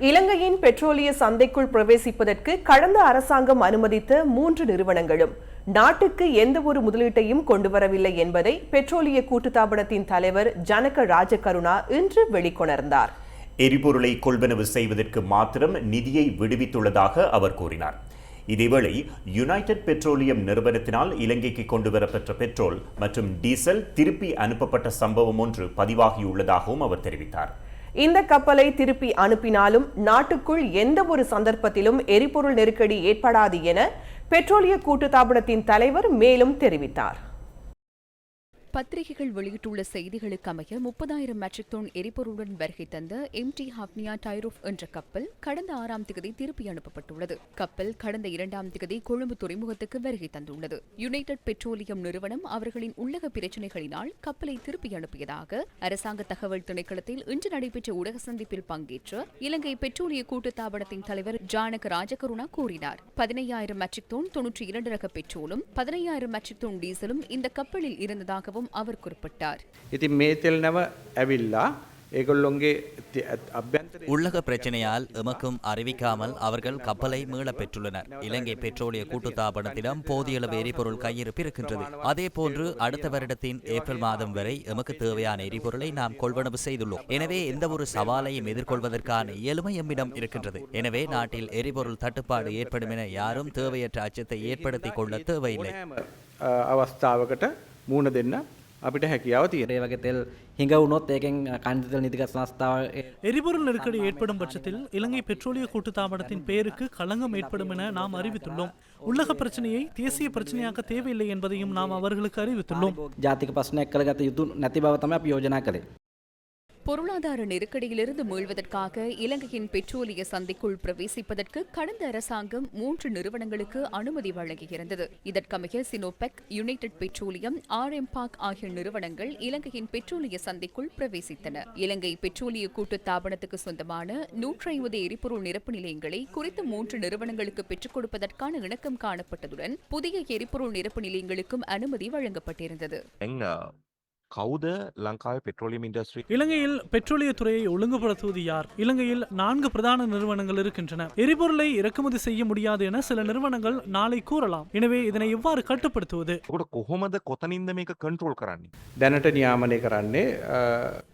இலங்கையின் பெட்ரோலிய சந்தைக்குள் பிரவேசிப்பதற்கு கடந்த அரசாங்கம் அனுமதித்த மூன்று நிறுவனங்களும் நாட்டுக்கு எந்த ஒரு முதலீட்டையும் கொண்டு வரவில்லை என்பதை பெட்ரோலிய கூட்டுத்தாபனத்தின் தலைவர் ஜனக ராஜகருணா இன்று வெளிக்கொணர்ந்தார். எரிபொருளை கொள்வனவு செய்வதற்கு மாத்திரம் நிதியை விடுவித்துள்ளதாக அவர் கூறினார். இதேவேளை யுனைடெட் பெட்ரோலியம் நிறுவனத்தினால் இலங்கைக்கு கொண்டுவரப்பெற்ற பெட்ரோல் மற்றும் டீசல் திருப்பி அனுப்பப்பட்ட சம்பவம் ஒன்று பதிவாகியுள்ளதாகவும் அவர் தெரிவித்தார். இந்த கப்பலை திருப்பி அனுப்பினாலும் நாட்டுக்குள் எந்த ஒரு சந்தர்ப்பத்திலும் எரிபொருள் நெருக்கடி ஏற்படாது என பெட்ரோலிய கூட்டுத்தாபனத்தின் தலைவர் மேலும் தெரிவித்தார். பத்திரிகைகள் வெளியிட்டுள்ள செய்திகளுக்கு அமைய முப்பதாயிரம் மெட்ரிக் டன் எரிபொருளுடன் வருகை தந்த எம் டி ஹாப்னியா டைரோஃப் என்ற கப்பல் கடந்த ஆறாம் திகதி திருப்பி அனுப்பப்பட்டுள்ளது. கப்பல் கடந்த இரண்டாம் திகதி கொழும்பு துறைமுகத்துக்கு வருகை தந்துள்ளது. யுனைடெட் பெட்ரோலியம் நிறுவனம் அவர்களின் உள்ளக பிரச்சினைகளினால் கப்பலை திருப்பி அனுப்பியதாக அரசாங்க தகவல் திணைக்களத்தில் இன்று நடைபெற்ற ஊடக சந்திப்பில் பங்கேற்ற இலங்கை பெட்ரோலிய கூட்டுத்தாபனத்தின் தலைவர் ஜானக ராஜகருணா கூறினார். பதினையாயிரம் மெட்ரிக் டன் தொன்னூற்றி இரண்டு ரக பெட்ரோலும் பதினையாயிரம் மெட்ரிக் டன் டீசலும் இந்த கப்பலில் இருந்ததாகவும் இருப்பதாகவும் அவர் குறிப்பிட்டார். உள்ளக பிரச்சனையால் எமக்கும் அறிவிக்காமல் அவர்கள் கப்பலை மீள பெற்றுள்ளனர். இலங்கை பெட்ரோலிய கூட்டுத்தாபனத்திடம் போதிய எரிபொருள் கையிருப்பு இருக்கின்றது. அதே போன்று அடுத்த வருடத்தின் ஏப்ரல் மாதம் வரை எமக்கு தேவையான எரிபொருளை நாம் கொள்வனவு செய்துள்ளோம். எனவே எந்த ஒரு சவாலையும் எதிர்கொள்வதற்கான இயலுமை எம்மிடம் இருக்கின்றது. எனவே நாட்டில் எரிபொருள் தட்டுப்பாடு ஏற்படும் என யாரும் தேவையற்ற அச்சத்தை ஏற்படுத்திக் கொள்ள தேவையில்லை. அவஸ்தாவகட்ட මූුණ දෙන්න අපිට හැකියාව තියෙන. ඒ වගේ තෙල් හිඟ වුණොත් ඒකෙන් කණ්ඩිතල් නිතික සංස්ථාව எரிபொருள் நெருக்கடி ஏற்படும் பட்சத்தில் இலங்கை பெட்ரோலிய கூட்டுத்தாபனத்தின் பெயருக்கு களங்கம் ஏற்படும் என நாம் அறிவித்துள்ளோம் உள்ளக பிரச்சனையை தேசிய பிரச்சனையாக்க தேவையில்லை என்பதையும் நாம் அவர்களுக்கு அறிவித்துள்ளோம் ජාතික ප්‍රශ්නයක් කරගත යුතු නැති බව තමයි අපි යෝජනා කළේ. பொருளாதார நெருக்கடியிலிருந்து மீள்வதற்காக இலங்கையின் பெட்ரோலிய சந்தைக்குள் பிரவேசிப்பதற்கு கடந்த அரசாங்கம் மூன்று நிறுவனங்களுக்கு அனுமதி வழங்கியிருந்தது. இதற்கமைய Sinopec United Petroleum R M Park ஆகிய நிறுவனங்கள் இலங்கையின் பெட்ரோலிய சந்தைக்குள் பிரவேசித்தன. இலங்கை பெட்ரோலிய கூட்டுத்தாபனத்துக்கு சொந்தமான நூற்றி ஐம்பது எரிபொருள் நிரப்பு நிலையங்களை குறித்த மூன்று நிறுவனங்களுக்கு பெற்றுக் கொடுப்பதற்கான இணக்கம் காணப்பட்டதுடன் புதிய எரிபொருள் நிரப்பு நிலையங்களுக்கும் அனுமதி வழங்கப்பட்டிருந்தது. දැන් කවුද ලංකාව පෙට්‍රෝලියම් ඉන්ඩස්ට්‍රි இலங்கையில் பெட்ரோலிய துறையை ஒழுங்குபடுத்துவது யார் இலங்கையில் நான்கு பிரதான நிறுவனங்கள் இருக்கின்றன எரிபொருளை இறக்குமதி செய்ய முடியாது என சில நிறுவனங்கள் நாளை கூறலாம் எனவே இதனை எவ்வாறு கட்டுப்படுத்துவது කොට කොහොමද කොතනින්ද මේක කන්ට්‍රෝල් කරන්නේ දැනට නියාමනය කරන්නේ අ,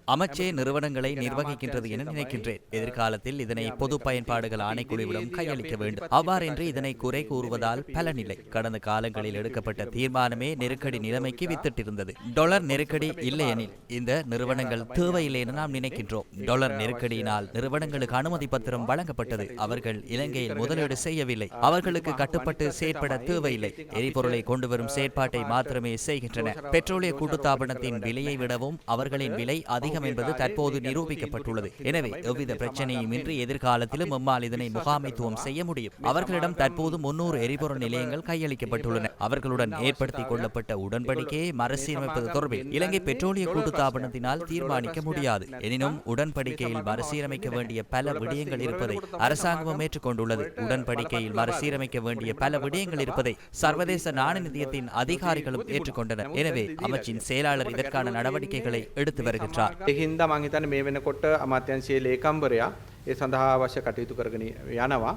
அமைச்சே நிறுவனங்களை நிர்வகிக்கின்றது என நினைக்கின்றேன் எதிர்காலத்தில் இதனை பொது பயன்பாடுகள் ஆணைக்குழுவிடம் கையளிக்க வேண்டும் அவ்வாறின்றி இதனை குறை கூறுவதால் பலனில்லை கடந்த காலங்களில் எடுக்கப்பட்ட தீர்மானமே நெருக்கடி நிலைமைக்கு வித்திட்டிருந்தது டொலர் நெருக்கடி இல்லையெனில் இந்த நிறுவனங்கள் தேவையில்லை என நாம் நினைக்கின்றோம் டொலர் நெருக்கடியினால் நிறுவனங்களுக்கு அனுமதி பத்திரம் வழங்கப்பட்டது அவர்கள் இலங்கையில் முதலீடு செய்யவில்லை அவர்களுக்கு கட்டுப்பட்டு செயற்பட தேவையில்லை எரிபொருளை கொண்டு வரும் செயற்பாட்டை மாத்திரமே செய்கின்றன பெட்ரோலிய கூட்டுத்தாபனத்தின் விலையை விடவும் அவர்களின் விலை அதிகம் என்பது தற்போது நிரூபிக்கப்பட்டுள்ளது எனவே எவ்வித பிரச்சனையும் இன்றி எதிர்காலத்திலும் எம்மால் இதனை முகாமைத்துவம் செய்ய முடியும் அவர்களிடம் தற்போது முன்னூறு எரிபொருள் நிலையங்கள் கையளிக்கப்பட்டுள்ளன அவர்களுடன் ஏற்படுத்திக் கொள்ளப்பட்ட உடன்படிக்கையை மறுசீரமைப்பது தொடர்பில் இலங்கை பெட்ரோலிய கூட்டுத்தாபனத்தினால் தீர்மானிக்க முடியாது எனினும் உடன்படிக்கையில் மறுசீரமைக்க வேண்டிய பல விடயங்கள் இருப்பதை அரசாங்கமும் ஏற்றுக்கொண்டுள்ளது உடன்படிக்கையில் மறுசீரமைக்க வேண்டிய பல விடயங்கள் இருப்பதை சர்வதேச நாணய நிதியத்தின் அதிகாரிகளும் ஏற்றுக்கொண்டனர் எனவே அமைச்சின் செயலாளர் இதற்கான நடவடிக்கைகளை எடுத்து வருகின்றார் එහින්ද මංහිතන මේ වෙනකොට අමාත්‍යන්සේ ලේකම්බරයා ඒ සඳහා අවශ්‍ය කටයුතු කරගෙන යනවා.